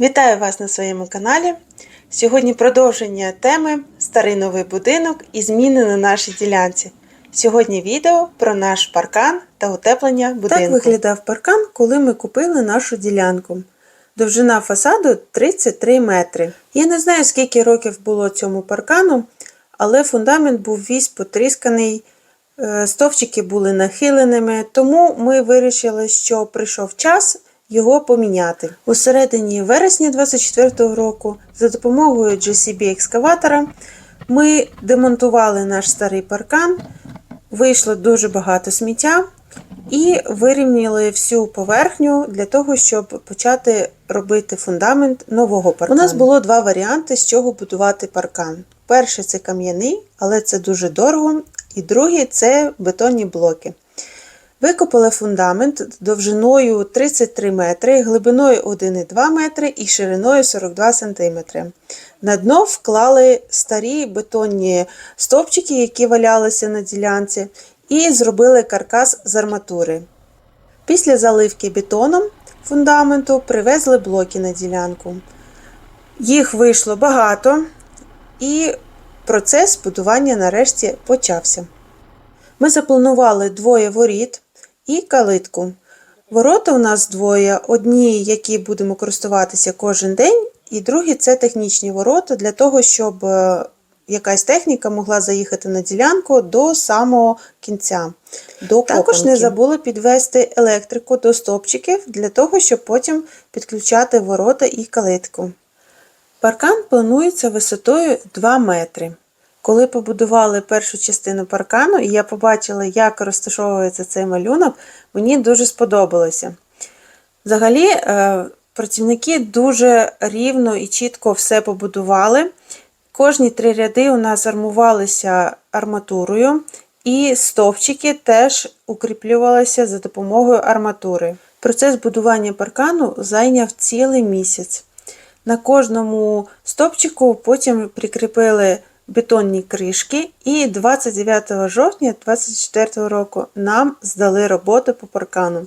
Вітаю вас на своєму каналі. Сьогодні продовження теми Старий новий будинок і зміни на нашій ділянці. Сьогодні відео про наш паркан та утеплення будинку. Так виглядав паркан, коли ми купили нашу ділянку. Довжина фасаду 33 метри. Я не знаю, скільки років було цьому паркану, але фундамент був весь потрісканий, е, стовпчики були нахиленими, тому ми вирішили, що прийшов час його поміняти. У середині вересня 2024 року за допомогою GCB екскаватора ми демонтували наш старий паркан, вийшло дуже багато сміття і вирівняли всю поверхню для того, щоб почати робити фундамент нового паркану. У нас було два варіанти, з чого будувати паркан. Перший це кам'яний, але це дуже дорого. І другий це бетонні блоки. Викопали фундамент довжиною 33 метри, глибиною 1,2 метри і шириною 42 см. На дно вклали старі бетонні стовпчики, які валялися на ділянці, і зробили каркас з арматури. Після заливки бетоном фундаменту привезли блоки на ділянку. Їх вийшло багато, і процес будування нарешті почався. Ми запланували двоє воріт і калитку. Ворота у нас двоє: одні, які будемо користуватися кожен день, і другі це технічні ворота для того, щоб е, якась техніка могла заїхати на ділянку до самого кінця. До Також не забули підвести електрику до стопчиків для того, щоб потім підключати ворота і калитку. Паркан планується висотою 2 метри. Коли побудували першу частину паркану, і я побачила, як розташовується цей малюнок, мені дуже сподобалося. Взагалі, е, працівники дуже рівно і чітко все побудували. Кожні три ряди у нас армувалися арматурою, і стовпчики теж укріплювалися за допомогою арматури. Процес будування паркану зайняв цілий місяць. На кожному стовпчику потім прикріпили бетонні кришки, і 29 жовтня 2024 року нам здали роботу по паркану.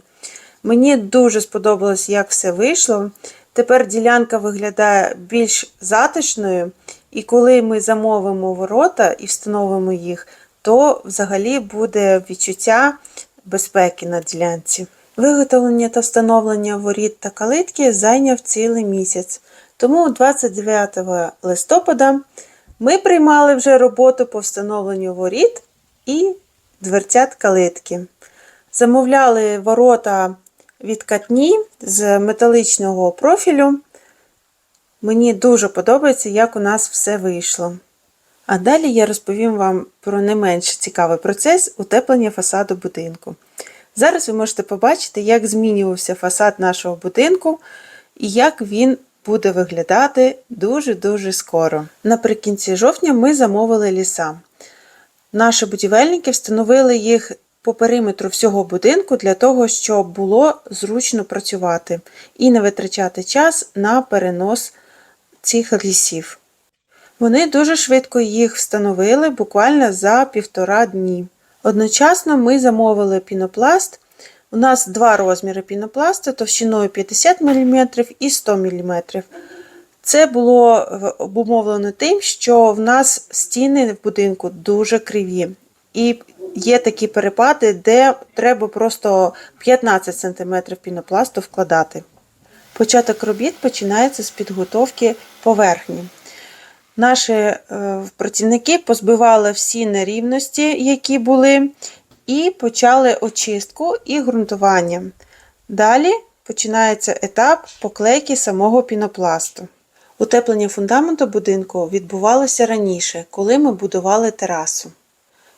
Мені дуже сподобалось, як все вийшло. Тепер ділянка виглядає більш затишною, і коли ми замовимо ворота і встановимо їх, то взагалі буде відчуття безпеки на ділянці. Виготовлення та встановлення воріт та калитки зайняв цілий місяць. Тому 29 листопада ми приймали вже роботу по встановленню воріт і дверцят калитки. Замовляли ворота від катні з металичного профілю. Мені дуже подобається, як у нас все вийшло. А далі я розповім вам про не менш цікавий процес утеплення фасаду будинку. Зараз ви можете побачити, як змінювався фасад нашого будинку і як він буде виглядати дуже-дуже скоро. Наприкінці жовтня ми замовили ліса. Наші будівельники встановили їх по периметру всього будинку для того, щоб було зручно працювати і не витрачати час на перенос цих лісів. Вони дуже швидко їх встановили, буквально за півтора дні. Одночасно ми замовили пінопласт. У нас два розміри пінопласту товщиною 50 мм і 100 мм. Це було обумовлено тим, що в нас стіни в будинку дуже криві. І є такі перепади, де треба просто 15 см пінопласту вкладати. Початок робіт починається з підготовки поверхні. Наші е, працівники позбивали всі нерівності, які були, і почали очистку і ґрунтування. Далі починається етап поклейки самого пінопласту. Утеплення фундаменту будинку відбувалося раніше, коли ми будували терасу.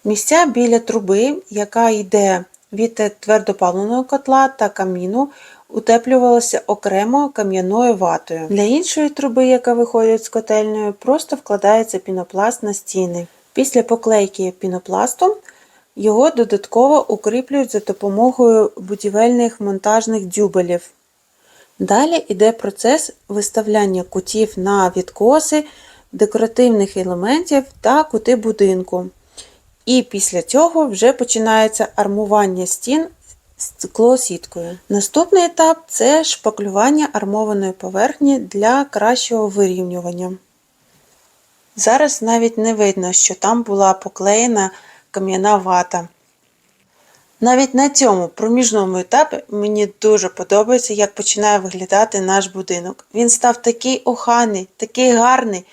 Місця біля труби, яка йде від твердопаливного котла та каміну, утеплювалося окремо кам'яною ватою. Для іншої труби, яка виходить з котельнею, просто вкладається пінопласт на стіни. Після поклейки пінопластом його додатково укріплюють за допомогою будівельних монтажних дюбелів. Далі йде процес виставляння кутів на відкоси, декоративних елементів та кути будинку. І після цього вже починається армування стін склосіткою. Наступний етап це шпаклювання армованої поверхні для кращого вирівнювання. Зараз навіть не видно, що там була поклеєна кам'яна вата. Навіть на цьому проміжному етапі мені дуже подобається, як починає виглядати наш будинок. Він став такий охайний, такий гарний,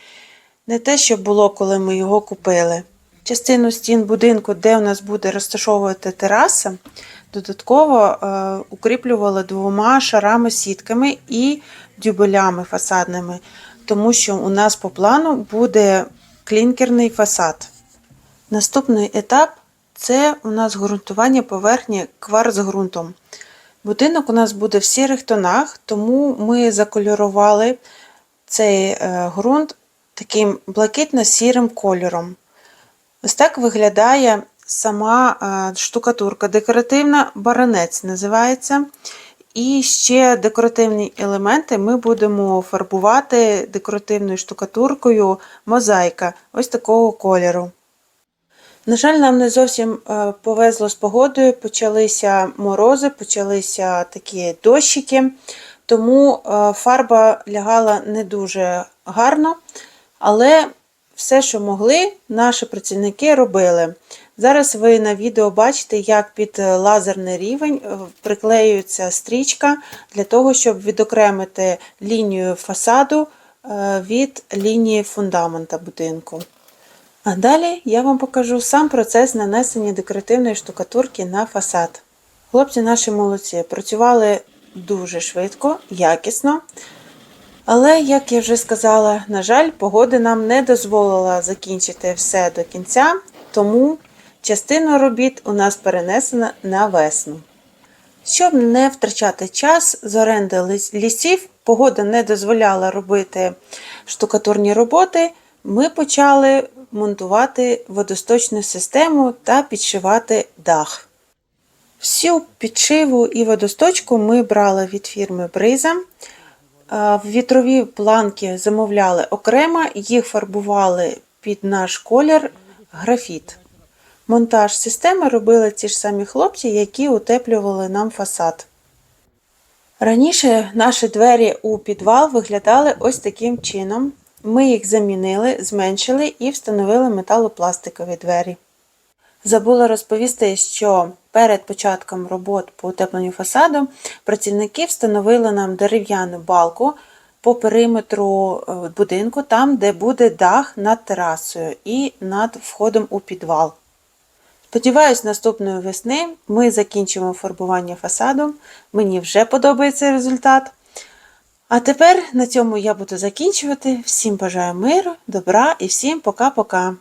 не те, що було, коли ми його купили. Частину стін будинку, де у нас буде розташовувати тераса, додатково е, укріплювали двома шарами сітками і дюбелями фасадними, тому що у нас по плану буде клінкерний фасад. Наступний етап це у нас ґрунтування поверхні кварцґрунтом. Будинок у нас буде в сірих тонах, тому ми закольорували цей е, ґрунт таким блакитно-сірим кольором. Ось так виглядає сама е, штукатурка. Декоративна баранець називається. І ще декоративні елементи ми будемо фарбувати декоративною штукатуркою мозаїка ось такого кольору. На жаль, нам не зовсім е, повезло з погодою, почалися морози, почалися такі дощики, тому е, фарба лягала не дуже гарно, але все, що могли, наші працівники робили. Зараз ви на відео бачите, як під лазерний рівень е, приклеюється стрічка для того, щоб відокремити лінію фасаду від лінії фундамента будинку. А далі я вам покажу сам процес нанесення декоративної штукатурки на фасад. Хлопці наші молодці, працювали дуже швидко, якісно. Але, як я вже сказала, на жаль, погода нам не дозволила закінчити все до кінця, тому частина робіт у нас перенесена на весну. Щоб не втрачати час з оренди лісів, погода не дозволяла робити штукатурні роботи, ми почали монтувати водосточну систему та підшивати дах. Всю підшиву і водосточку ми брали від фірми Бриза. Е, Вітрові планки замовляли окремо, їх фарбували під наш колір графіт. Монтаж системи робили ті ж самі хлопці, які утеплювали нам фасад. Раніше наші двері у підвал виглядали ось таким чином. Ми їх замінили, зменшили і встановили металопластикові двері. Забула розповісти, що перед початком робот по утепленню фасаду працівники встановили нам дерев'яну балку по периметру е, будинку, там, де буде дах над терасою і над входом у підвал. Сподіваюсь, наступної весни ми закінчимо фарбування фасаду. Мені вже подобається результат. А тепер на цьому я буду закінчувати. Всім бажаю миру, добра і всім пока-пока.